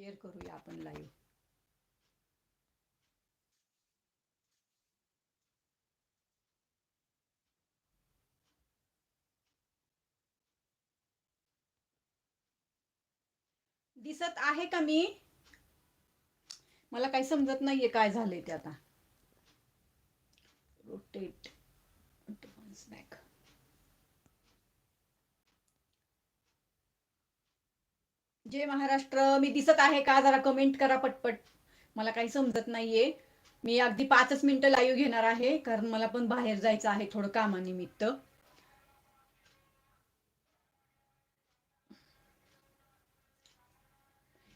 Share करूया आपण live दिसत आहे का मी? मला काही समजत नाहीये काय झालंय ते आता. रोटेट बॅक जय महाराष्ट्र. मी दिसत आहे का? जरा कमेंट करा पटपट. मला काही समजत नाहीये. मी अगदी पाचच मिनिटं लाईव्ह घेणार आहे कारण मला पण बाहेर जायचं आहे थोडं कामानिमित्त.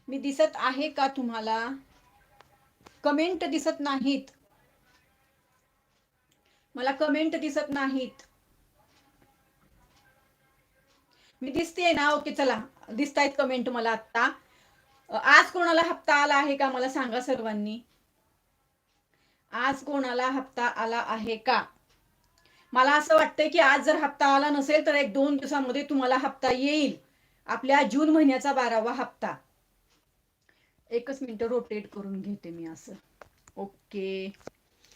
मी दिसत आहे का तुम्हाला? कमेंट दिसत नाहीत. मला कमेंट दिसत नाहीत. मी दिसते ना? ओके चला. दिसतायत कमेंट मला आता आज कोणाला हप्ता आला आहे का? मला सांगा सर्वांनी. आज कोणाला हप्ता आला आहे का? मला असं वाटतंय की आज जर हप्ता आला नसेल तर एक दोन दिवसामध्ये तुम्हाला हप्ता येईल. आपल्या जून महिन्याचा बारावा हप्ता. एकच मिनिट रोटेट करून घेते मी असं. ओके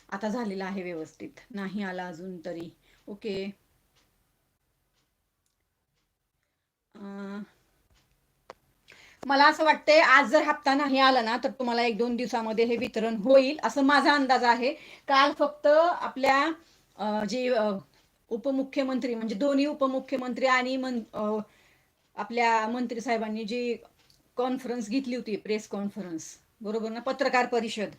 आता झालेलं आहे व्यवस्थित. नाही आला अजून तरी. ओके आ... मला असं वाटतंय आज जर हप्ता नाही आला ना तर तुम्हाला एक दोन दिवसामध्ये हे वितरण होईल असं माझा अंदाज आहे. काल फक्त आपल्या जे उपमुख्यमंत्री म्हणजे दोन्ही उपमुख्यमंत्री आणि मन आपल्या मंत्री साहेबांनी जी कॉन्फरन्स घेतली होती प्रेस कॉन्फरन्स बरोबर ना पत्रकार परिषद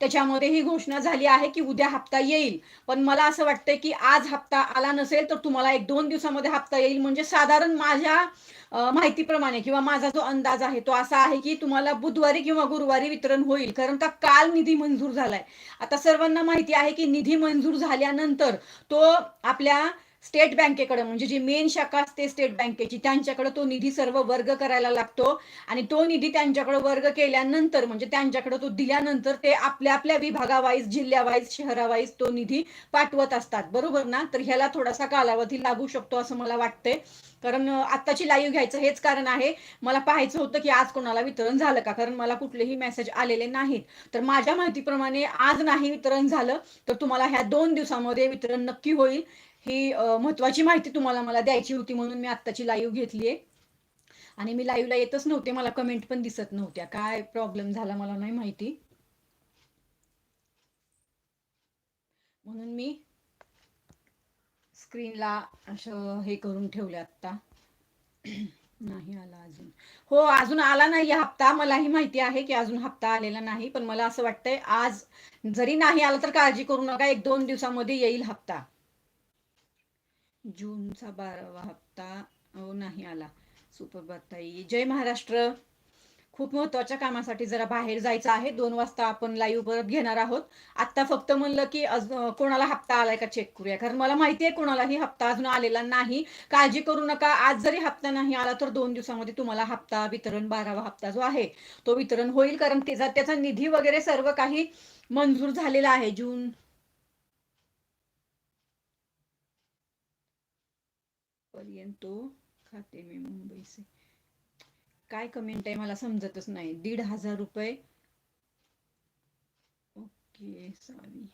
त्याच्यामध्ये ही घोषणा झाली आहे की उद्या हप्ता येईल. पण मला असं वाटतंय की आज हप्ता आला नसेल तर तुम्हाला एक दोन दिवसामध्ये हप्ता येईल. म्हणजे साधारण माझ्या माहितीप्रमाणे किंवा माझा जो अंदाज आहे तो असा आहे की तुम्हाला बुधवारी किंवा गुरुवारी वितरण होईल. कारण का काल निधी मंजूर झालाय. आता सर्वांना माहिती आहे की निधी मंजूर झाल्यानंतर तो आपल्या स्टेट बँकेकडे म्हणजे जी मेन शाखा असते स्टेट बँकेची त्यांच्याकडे तो निधी सर्व वर्ग करायला लागतो. आणि तो निधी त्यांच्याकडे वर्ग केल्यानंतर म्हणजे त्यांच्याकडे तो दिल्यानंतर ते आपल्या आपल्या विभागावाईज जिल्ह्यावाईज शहरावाईज तो निधी पाठवत असतात. बरोबर ना? तर ह्याला थोडासा कालावधी लागू शकतो असं मला वाटतंय. कारण आत्ताची लाईव्ह घ्यायचं हेच कारण आहे. मला पाहायचं होतं की आज कोणाला वितरण झालं का? कारण मला कुठलेही मेसेज आलेले नाहीत. तर माझ्या माहितीप्रमाणे आज नाही वितरण झालं. तर तुम्हाला ह्या दोन दिवसामध्ये वितरण नक्की होईल. ही महत्वाची माहिती तुम्हाला मला द्यायची होती म्हणून मी आत्ताची लाईव्ह घेतलीये. आणि मी लाईव्हला येतच नव्हते मला कमेंट पण दिसत नव्हत्या. काय प्रॉब्लेम झाला मला नाही माहिती. म्हणून मी स्क्रीनला असं हे करून ठेवले आता नाही आला अजून. हो अजून आला नाही हप्ता. मलाही माहिती आहे की अजून हप्ता आलेला नाही पण मला असं वाटतंय आज जरी नाही आला तर काळजी करू नका. एक दोन दिवसामध्ये येईल हप्ता. जूनचा बारावा हप्ता हो नाही आला. सुप्रभाताई जय महाराष्ट्र. खूप महत्त्वाच्या कामासाठी जरा बाहेर जायचं आहे. दोन वाजता आपण लाईव्ह परत घेणार आहोत. आता फक्त म्हणलं की कोणाला हप्ता आलाय का चेक करूया? कारण मला माहिती आहे कोणालाही हप्ता अजून आलेला नाही. काळजी करू नका. आज जरी हप्ता नाही आला तर दोन दिवसामध्ये तुम्हाला हप्ता वितरण बारावा हप्ता जो आहे तो वितरण होईल. कारण त्याचा त्याचा निधी वगैरे सर्व काही मंजूर झालेला आहे. जून पर्यंत खाते मी मुंबईचे. काय कमेंट आहे मला समजतच नाही. दीड हजार रुपये. ओके सॉरी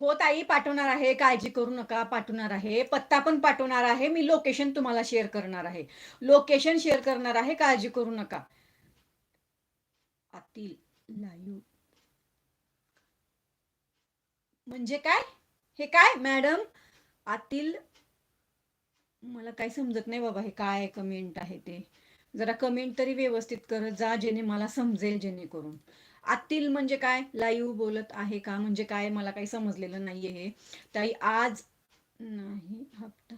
हो ताई पाठवणार आहे. काळजी करू नका पाठवणार आहे. पत्ता पण पाठवणार आहे. मी लोकेशन तुम्हाला शेअर करणार आहे. लोकेशन शेअर करणार आहे. काळजी करू नका. आतील लाईव्ह म्हणजे काय? हे काय मॅडम आतील मला काही समजत नाही बाबा हे काय कमेंट आहे ते. जरा कमेंट तरी व्यवस्थित करत जा जेणे मला समजेल जेणेकरून. आतील म्हणजे काय? लाईव्ह बोलत आहे का? म्हणजे काय? मला काही समजलेलं नाहीये हे. ताई आज नाही हप्ता.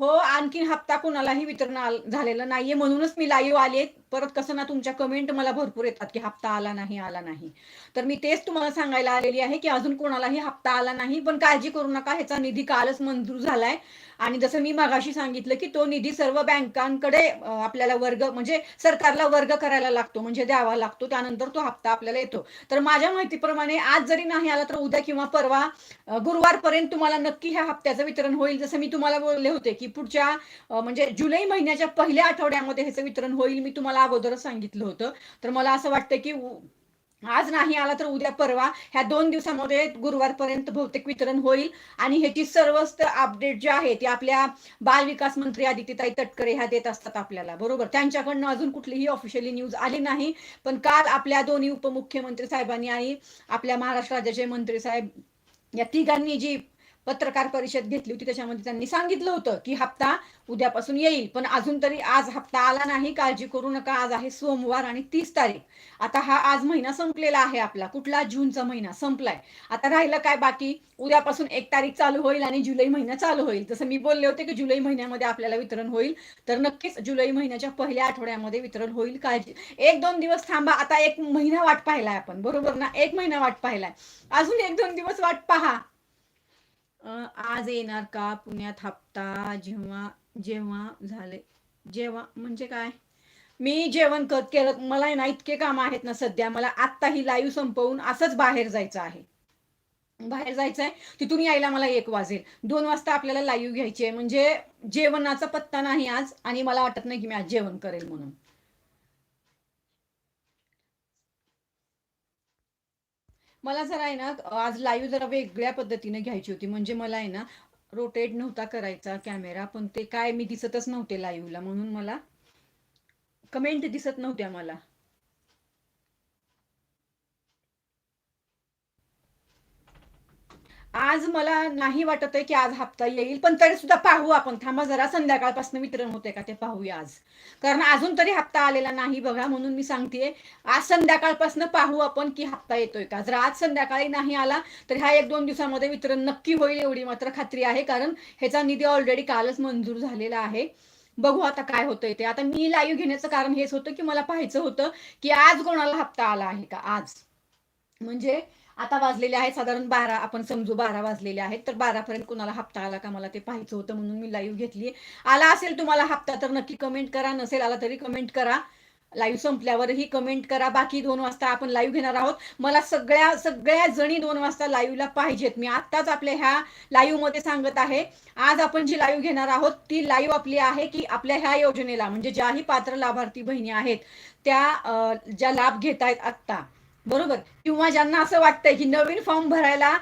हो आणखीन हप्ता कोणालाही वितरण झालेलं नाहीये. म्हणूनच मी लाईव्ह आले परत कसं ना तुमच्या कमेंट मला भरपूर येतात की हप्ता आला नाही आला नाही. तर मी तेच तुम्हाला सांगायला आलेली आहे की अजून कोणालाही हप्ता आला नाही पण काळजी करू नका. ह्याचा निधी कालच मंजूर झालाय. आणि जसं मी मागाशी सांगितलं की तो निधी सर्व बँकांकडे आपल्याला वर्ग म्हणजे सरकारला वर्ग करायला लागतो म्हणजे द्यावा लागतो. त्यानंतर तो हप्ता आपल्याला येतो. तर माझ्या माहितीप्रमाणे आज जरी नाही आला तर उद्या किंवा परवा गुरुवारपर्यंत तुम्हाला नक्की ह्या हप्त्याचं वितरण होईल. जसं मी तुम्हाला बोलले होते की पुढच्या म्हणजे जुलै महिन्याच्या पहिल्या आठवड्यामध्ये ह्याचं वितरण होईल. मी तुम्हाला अगोदरच सांगितलं होतं. तर मला असं वाटतं की आज नाही आला तर उद्या परवा ह्या दोन दिवसामध्ये गुरुवारपर्यंत बहुतेक वितरण होईल. आणि ह्याची सर्वच अपडेट जे आहे ती आपल्या बाल विकास मंत्री आदित्यताई तटकरे ह्या देत असतात आपल्याला. बरोबर? त्यांच्याकडनं अजून कुठलीही ऑफिशियली न्यूज आली नाही. पण काल आपल्या दोन्ही उपमुख्यमंत्री साहेबांनी आणि आपल्या महाराष्ट्र राज्याचे मंत्री साहेब या तिघांनी जी पत्रकार परिषद घेतली होती त्याच्यामध्ये त्यांनी सांगितलं होतं की हप्ता उद्यापासून येईल. पण अजून तरी आज हप्ता आला नाही काळजी करू नका आज आहे सोमवार आणि तीस तारीख. आता हा आज महिना संपलेला आहे आपला. कुठला? जूनचा महिना संपलाय. आता राहिलं काय बाकी? उद्यापासून एक तारीख चालू होईल आणि जुलै महिना चालू होईल. जसं मी बोलले होते की जुलै महिन्यामध्ये आपल्याला वितरण होईल तर नक्कीच जुलै महिन्याच्या पहिल्या आठवड्यामध्ये वितरण होईल. काळजी. एक दोन दिवस थांबा. आता एक महिना वाट पाहिलाय आपण. बरोबर ना? एक महिना वाट पाहिलाय. अजून एक दोन दिवस वाट पहा. आज येणार का? पुण्यात हप्ता जेव्हा जेव्हा झाले. जेव्हा म्हणजे काय? मी जेवण करत केलं मला ना इतके काम आहेत ना सध्या. मला आत्ता ही लाईव्ह संपवून असंच बाहेर जायचं आहे. बाहेर जायचं आहे तिथून यायला मला एक वाजेल. दोन वाजता आपल्याला लाईव्ह घ्यायची आहे. म्हणजे जेवणाचा पत्ता नाही आज आणि मला वाटत नाही की मी आज जेवण करेल म्हणून. मला जरा आहे ना आज लाईव्ह जरा वेगळ्या पद्धतीने घ्यायची होती. म्हणजे मला आहे ना रोटेट नव्हता करायचा कॅमेरा पण ते काय मी दिसतच नव्हते लाईव्हला म्हणून मला कमेंट दिसत नव्हत्या मला. आज मला नाही वाटत आहे की आज हप्ता येईल पण तरी सुद्धा पाहू आपण. थांबा जरा संध्याकाळपासून वितरण होते का ते पाहूया आज. कारण अजून तरी हप्ता आलेला नाही बघा म्हणून मी सांगतेय आज संध्याकाळपासून पाहू आपण की हप्ता येतोय का. जर आज संध्याकाळी नाही आला तर ह्या एक दोन दिवसामध्ये वितरण नक्की होईल एवढी मात्र खात्री आहे कारण ह्याचा निधी ऑलरेडी कालच मंजूर झालेला आहे. बघू आता काय होतंय ते. आता मी लाईव्ह घेण्याचं कारण हेच होतं की मला पाहायचं होतं की आज कोणाला हप्ता आला आहे का? आज. म्हणजे आता वाजलेले आहेत साधारण बारा आपण समजू बारा वाजलेले आहेत तर बारापर्यंत कोणाला हप्ता आला का? मला ते पाहायचं होतं म्हणून मी लाईव्ह घेतली. आला असेल तुम्हाला हप्ता तर नक्की कमेंट करा. नसेल आला तरी कमेंट करा. लाईव्ह संपल्यावरही कमेंट करा. बाकी दोन वाजता आपण लाईव्ह घेणार आहोत. मला सगळ्या सगळ्या जणी दोन वाजता लाईव्हला पाहिजेत. मी आत्ताच आपल्या ह्या लाईव्हमध्ये सांगत आहे. आज आपण जी लाईव्ह घेणार आहोत ती लाईव्ह आपली आहे की आपल्या ह्या योजनेला म्हणजे ज्याही पात्र लाभार्थी बहिणी आहेत त्या ज्या लाभ घेत आहेत आत्ता. बरोबर? किंवा ज्यांना असं वाटतंय की नवीन फॉर्म भरायला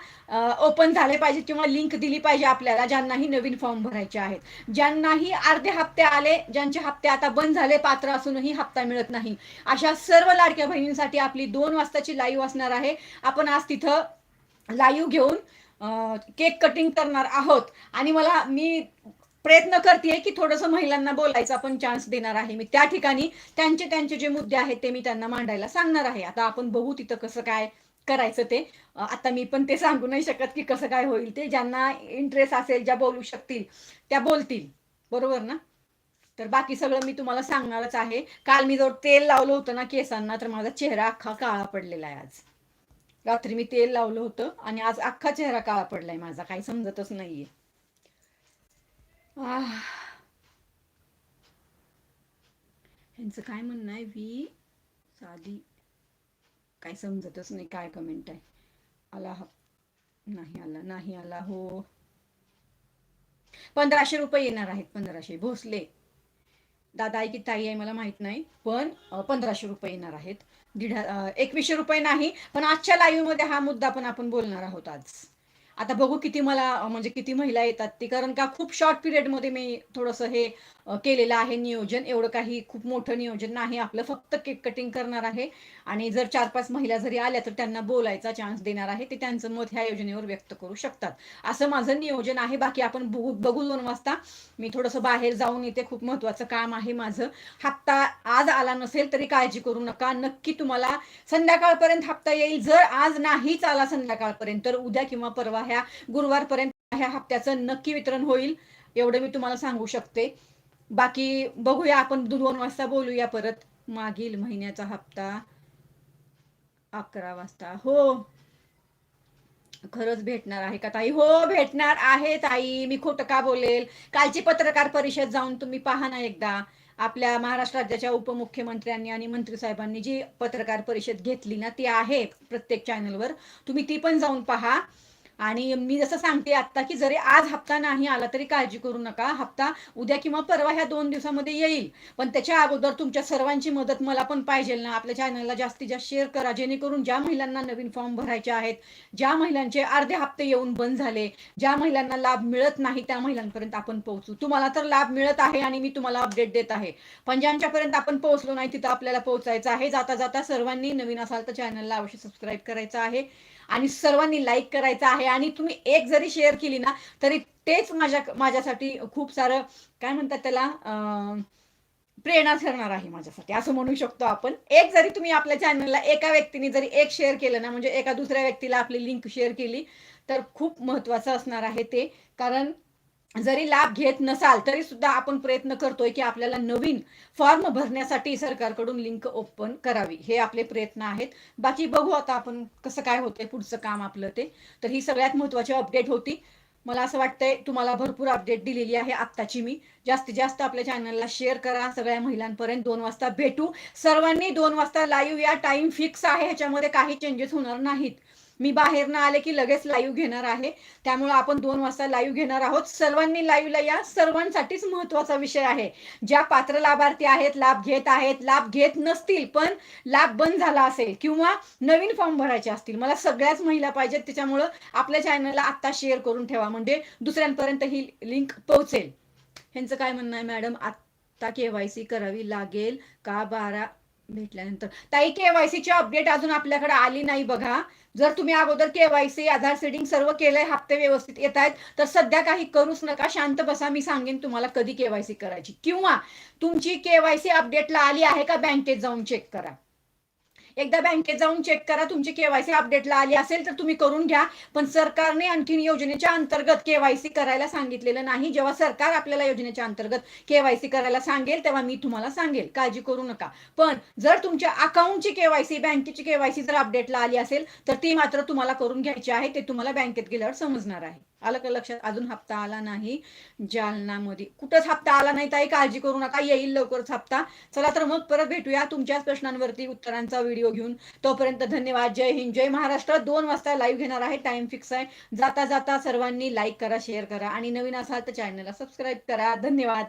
ओपन झाले पाहिजे किंवा लिंक दिली पाहिजे आपल्याला ज्यांनाही नवीन फॉर्म भरायचे आहेत. ज्यांनाही अर्धे हप्ते आले ज्यांचे हप्ते आता बंद झाले पात्र असूनही हप्ता मिळत नाही. अशा सर्व लाडक्या बहिणींसाठी आपली दोन वाजताची लाईव्ह असणार आहे. आपण आज तिथं लाईव्ह घेऊन केक कटिंग करणार आहोत. आणि मला मी प्रयत्न करते की थोडंसं महिलांना बोलायचा पण चान्स देणार आहे. मी त्या ठिकाणी त्यांचे त्यांचे जे मुद्दे आहेत ते मी त्यांना मांडायला सांगणार आहे. आता आपण बघू तिथं कसं काय करायचं ते. आता मी पण ते सांगू नाही शकत की कसं काय होईल ते. ज्यांना इंटरेस्ट असेल ज्या बोलू शकतील त्या बोलतील. बरोबर ना? तर बाकी सगळं मी तुम्हाला सांगणारच आहे. काल मी जर तेल लावलं होतं ना केसांना तर माझा चेहरा अख्खा काळा पडलेला आहे आज. रात्री मी तेल लावलं होतं आणि आज अख्खा चेहरा काळा पडलाय माझा. काही समजतच नाहीये. आह. ह्यांचं काय म्हणणं आहे? वी. साधी काय समजतच नाही काय कमेंट आहे. आला हा. नाही आला नाही आला हो. पंधराशे रुपये येणार आहेत पंधराशे. भोसले. दादा आहे की ताई आहे मला माहीत नाही पण पंधराशे रुपये येणार आहेत. दीड एकवीसशे रुपये नाही पण आजच्या लाईव्हमध्ये हा मुद्दा पण आपण बोलणार आहोत आज. आता बघू किती मला म्हणजे किती महिला येतात ती. कारण का खूप शॉर्ट पिरियडमध्ये मी थोडंसं हे केलेलं आहे नियोजन. एवढं काही खूप मोठं नियोजन नाही. आपलं फक्त केक कटिंग करणार आहे. आणि जर चार पाच महिला जरी आल्या तर त्यांना बोलायचा चान्स देणार आहे. ते त्यांचं मत ह्या योजनेवर व्यक्त करू शकतात. असं माझं नियोजन आहे. बाकी आपण बघू बघू दोन वाजता. मी थोडंसं बाहेर जाऊन येते खूप महत्वाचं काम आहे माझं. हप्ता आज आला नसेल तरी काळजी करू नका. नक्की तुम्हाला संध्याकाळपर्यंत हप्ता येईल. जर आज नाहीच आला संध्याकाळपर्यंत तर उद्या किंवा परवा ह्या गुरुवारपर्यंत ह्या हप्त्याचं नक्की वितरण होईल. एवढं मी तुम्हाला सांगू शकते. बाकी बघूया आपण दोन वाजता बोलूया परत. मागील महिन्याचा हप्ता अकरा वाजता. हो. खरंच भेटणार आहे का ताई? हो भेटणार आहे ताई. मी खोटं का बोलेल? कालची पत्रकार परिषद जाऊन तुम्ही पहा ना एकदा. आपल्या महाराष्ट्र राज्याच्या उपमुख्यमंत्र्यांनी आणि मंत्री साहेबांनी जी पत्रकार परिषद घेतली ना ती आहे प्रत्येक चॅनलवर तुम्ही ती पण जाऊन पहा. आणि मी जसं सांगते आता की जरी आज हप्ता नाही आला तरी काळजी करू नका. हप्ता उद्या किंवा परवा ह्या दोन दिवसामध्ये येईल. पण त्याच्या अगोदर तुमच्या सर्वांची मदत मला पण पाहिजे ना. आपल्या चॅनलला जास्तीत जास्त शेअर करा. जेणेकरून ज्या महिलांना नवीन फॉर्म भरायचे आहेत ज्या महिलांचे अर्धे हप्ते येऊन बंद झाले ज्या महिलांना लाभ मिळत नाही त्या महिलांपर्यंत आपण पोहोचू. तुम्हाला तर लाभ मिळत आहे आणि मी तुम्हाला अपडेट देत आहे. पण ज्यांच्यापर्यंत आपण पोहोचलो नाही तिथं आपल्याला पोहोचायचं आहे. जाता जाता सर्वांनी नवीन असाल तर चॅनलला अवश्य सबस्क्राईब करायचं आहे. आणि सर्वांनी लाईक करायचं आहे. आणि तुम्ही एक जरी शेअर केली ना तरी तेच माझ्या माझ्यासाठी खूप सारं काय म्हणतात त्याला प्रेरणा ठरणार आहे माझ्यासाठी. असं म्हणू शकतो आपण. एक जरी तुम्ही आपल्या चॅनलला एका व्यक्तीने जरी एक शेअर केलं ना म्हणजे एका दुसऱ्या व्यक्तीला आपली लिंक शेअर केली तर खूप महत्वाचं असणार आहे ते. कारण जरी लाभ घेत नसाल तरी सुद्धा आपण प्रयत्न करतोय की आपल्याला नवीन फॉर्म भरण्यासाठी सरकारकडून लिंक ओपन करावी. हे आपले प्रयत्न आहेत. बाकी बघू आता आपण कसं काय होतंय पुढचं काम आपलं ते. तर ही सगळ्यात महत्वाची अपडेट होती. मला असं वाटतंय तुम्हाला भरपूर अपडेट दिलेली आहे आत्ताची मी. जास्तीत जास्त आपल्या चॅनलला शेअर करा. सगळ्या महिलांपर्यंत दोन वाजता भेटू. सर्वांनी दोन वाजता लाईव्ह या टाइम फिक्स आहे. ह्याच्यामध्ये काही चेंजेस होणार नाहीत. मी बाहेरनं आले की लगेच लाईव्ह घेणार आहे. त्यामुळे आपण दोन वाजता लाईव्ह घेणार आहोत. सर्वांनी लाईव्हला या. सर्वांसाठीच महत्त्वाचा विषय आहे. ज्या पात्र लाभार्थी आहेत लाभ घेत आहेत लाभ घेत नसतील पण लाभ बंद झाला असेल किंवा नवीन फॉर्म भरायचे असतील मला सगळ्याच महिला पाहिजेत. त्याच्यामुळं आपल्या चॅनलला आत्ता शेअर करून ठेवा. म्हणजे दुसऱ्यांपर्यंत ही लिंक पोहोचेल. ह्यांचं काय म्हणणं आहे मॅडम आत्ता केवायसी करावी लागेल का? बारा भेटल्यानंतर. ताई केवायसीची अपडेट अजून आपल्याकडे आली नाही बघा. जर तुम्ही अगोदर केवायसी आधार सेटिंग सर्व केलंय हप्ते व्यवस्थित येत आहेत तर सध्या काही करूच नका शांत बसा मी सांगेन तुम्हाला कधी केवायसी करायची. किंवा तुमची केवायसी अपडेटला आली आहे का बँकेत जाऊन चेक करा. एकदा बँकेत जाऊन चेक करा तुमची केवायसी अपडेटला आली असेल तर तुम्ही करून घ्या. पण सरकारने आणखीन योजनेच्या अंतर्गत केवायसी करायला सांगितलेलं नाही. जेव्हा सरकार आपल्याला योजनेच्या अंतर्गत केवायसी करायला सांगेल तेव्हा मी तुम्हाला सांगेल. काळजी करू नका. पण जर तुमच्या अकाउंटची केवायसी बँकेची केवायसी जर अपडेटला आली असेल तर ती मात्र तुम्हाला करून घ्यायची आहे. ते तुम्हाला बँकेत गेल्यावर समजणार आहे. आलं का लक्षात? अजून हप्ता आला नाही. जालनामध्ये कुठंच हप्ता आला नाही ताई. काळजी करू नका. येईल लवकरच हप्ता. चला तर मग परत भेटूया. तुमच्याच प्रश्नांवरती उत्तरांचा व्हिडिओ व्हिडिओ घेऊन. तोपर्यंत धन्यवाद. जय हिंद. जय महाराष्ट्र. दोन वाजता लाईव्ह घेणार आहे. टाइम फिक्स आहे. जाता जाता सर्वांनी लाईक करा शेअर करा आणि नवीन असाल तर चॅनलला सबस्क्राईब करा. धन्यवाद.